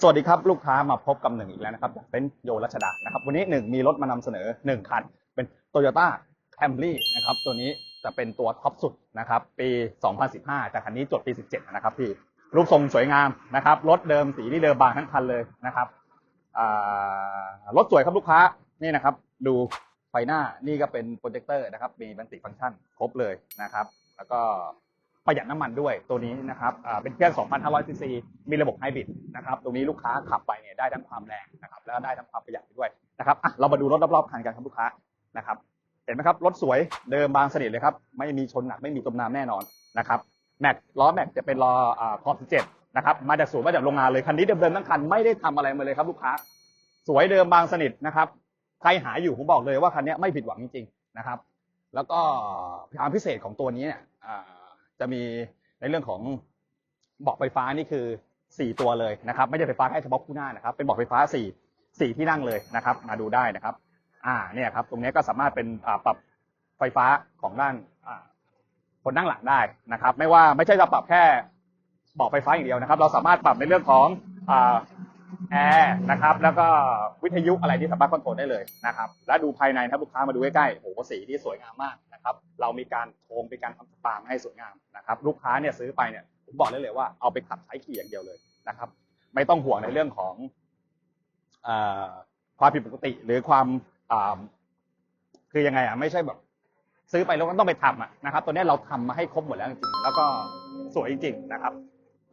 สวัสดีครับลูกค้ามาพบกับหนึ่งอีกแล้วนะครับจากเป็นโยรัชดานะครับ วันนี้หนึ่งมีรถมานำเสนอหนึ่งคัน เป็น Toyota Camry นะครับ ตัวนี้จะเป็นตัวท็อปสุดนะครับ ปี 2015 แต่คันนี้จดปี 17 นะครับพี่รูปทรงสวยงามนะครับ รถเดิมสีนี่เดิมบางทั้งคันเลยนะครับรถสวยครับลูกค้านี่นะครับ ดูไฟหน้านี่ก็เป็นโปรเจคเตอร์นะครับ มีบันติฟังก์ชันครบเลยนะครับ แล้วก็ ประหยัดน้ำมันด้วยตัวนี้นะครับเป็นเครื่อง 2,500 ซีซี มีระบบไฮบริดนะครับ ตรงนี้ลูกค้าขับไปเนี่ยได้ทั้งความแรงนะครับ แล้วก็ได้ทั้งความประหยัดด้วยนะครับอะเรามาดูรถรอบๆคันกันครับลูกค้านะครับ เห็นไหมครับ รถสวยเดิมบางสนิทเลยครับ ไม่มีชนหนัก ไม่มีจมน้ำแน่นอนนะครับ แม็กล้อแม็กจะเป็นล้อคอบ17นะครับ มาจากศูนย์มาจากโรงงานเลย คันนี้เดิมๆทั้งคันไม่ได้ทำอะไรมาเลยครับลูกค้า สวยเดิมบางสนิทนะครับ ใครหาอยู่ผมบอกเลยว่าคันนี้ไม่ผิดหวังจริงๆนะครับ แล้วก็ความพิเศษของตัวนี้เนี่ย จะมีในเรื่องของเบาะไฟฟ้านี่คือ 4 ตัวเลยนะครับ ไม่ใช่ไฟฟ้าแค่เฉพาะคู่หน้านะครับ เป็นเบาะไฟฟ้า 4 4 ที่นั่งเลยนะครับ มาดูได้นะครับ อ่าเนี่ยครับ ตรงนี้ก็สามารถเป็นปรับไฟฟ้าของด้านคนนั่งหลังได้นะครับ ไม่ว่าไม่ใช่จะปรับแค่เบาะไฟฟ้าอย่างเดียวนะครับ เราสามารถปรับในเรื่องของอแอร์นะครับ แล้วก็วิทยุอะไรที่สามารถคอนโทรลได้เลยนะครับ และดูภายในนะครับลูกค้ามาดูใกล้ๆโอ้โหสีที่สวยงามมาก นะครับเรามีการโครงมีการทำสปาให้สวยงามนะครับลูกค้าเนี่ยซื้อไปเนี่ยผมบอกได้เลยว่าเอาไปขับใช้ขี่อย่างเดียวเลยนะครับ ไม่ต้องห่วงในเรื่องของอความผิดปกติหรือความคือยังไงอะไม่ใช่แบบซื้อไปแล้วก็ต้องไปทำอะนะครับตัวนี้เราทำมาให้ครบหมดแล้วจริงๆแล้วก็สวยจริงๆนะครับ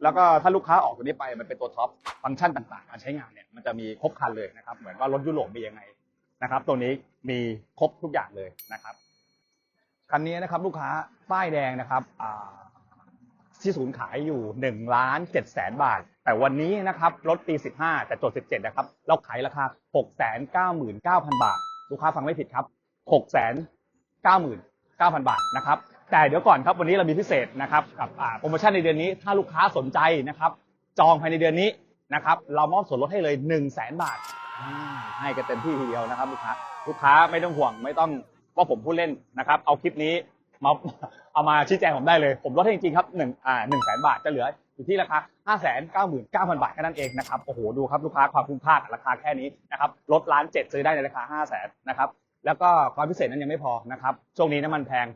แล้วก็ถ้าลูกค้าออกตัวนี้ไปมันเป็นตัวท็อปฟังก์ชันต่างๆ การใช้งานเนี่ยมันจะมีครบครันเลยนะครับ เหมือนว่ารถยุโรปมียังไงนะครับ ตัวนี้มีครบทุกอย่างเลยนะครับ คันนี้นะครับลูกค้าป้ายแดงนะครับที่ศูนย์ขายอยู่1ล้าน7แสนบาท แต่วันนี้นะครับรถปี 15 แต่จด 17 นะครับ เราขายราคา 6 9 9 0 0 0 บาท ลูกค้าฟังไม่ผิดครับ 6 9 9 0 0 0 บาทนะครับแต่เดี๋ยวก่อนครับวันนี้เรามีพิเศษนะครับกับโปรโมชั่นในเดือนนี้ถ้าลูกค้าสนใจนะครับจองภายในเดือนนี้นะครับเรามอบส่วนลดให้เลย1 0 0 0 0แสนบาทให้กันเต็มที่ทีเดียวนะครับลูกค้าลูกค้าไม่ต้องห่วงไม่ต้อง ว่าผมพูดเล่นนะครับ เอาคลิปนี้มาเอามาชี้แจงผมได้เลย ผมลดให้จริงๆครับหนึ่งอ่าหนึ่งแสนบาทจะเหลืออยู่ที่ราคาห้าแสนเก้าหมื่นเก้าพันบาทแค่นั้นเองนะครับ โอ้โห ดูครับลูกค้าความคุ้มค่ากับราคาแค่นี้นะครับ ลดล้านเจ็ดซื้อได้ในราคาห้าแสนนะครับ แล้วก็ความพิเศษนั้นยังไม่พอนะครับ ช่วงนี้น้ำมันแพง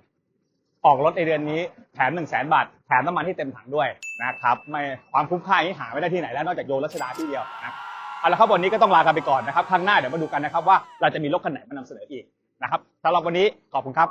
ออกรถในเดือนนี้แถมหนึ่งแสนบาท แถมน้ำมันที่เต็มถังด้วยนะครับ ไม่ความคุ้มค่านี้หาไม่ได้ที่ไหนแล้วนอกจากโยรัชดาที่เดียวนะเอาละครับวันนี้ก็ต้องลากันไปก่อนนะครับ ครั้งหน้าเดี๋ยวมาดูกันนะครับว่าเราจะมีรถคันไหนมานำเสนออีก นะครับสำหรับวันนี้ขอบคุณครับ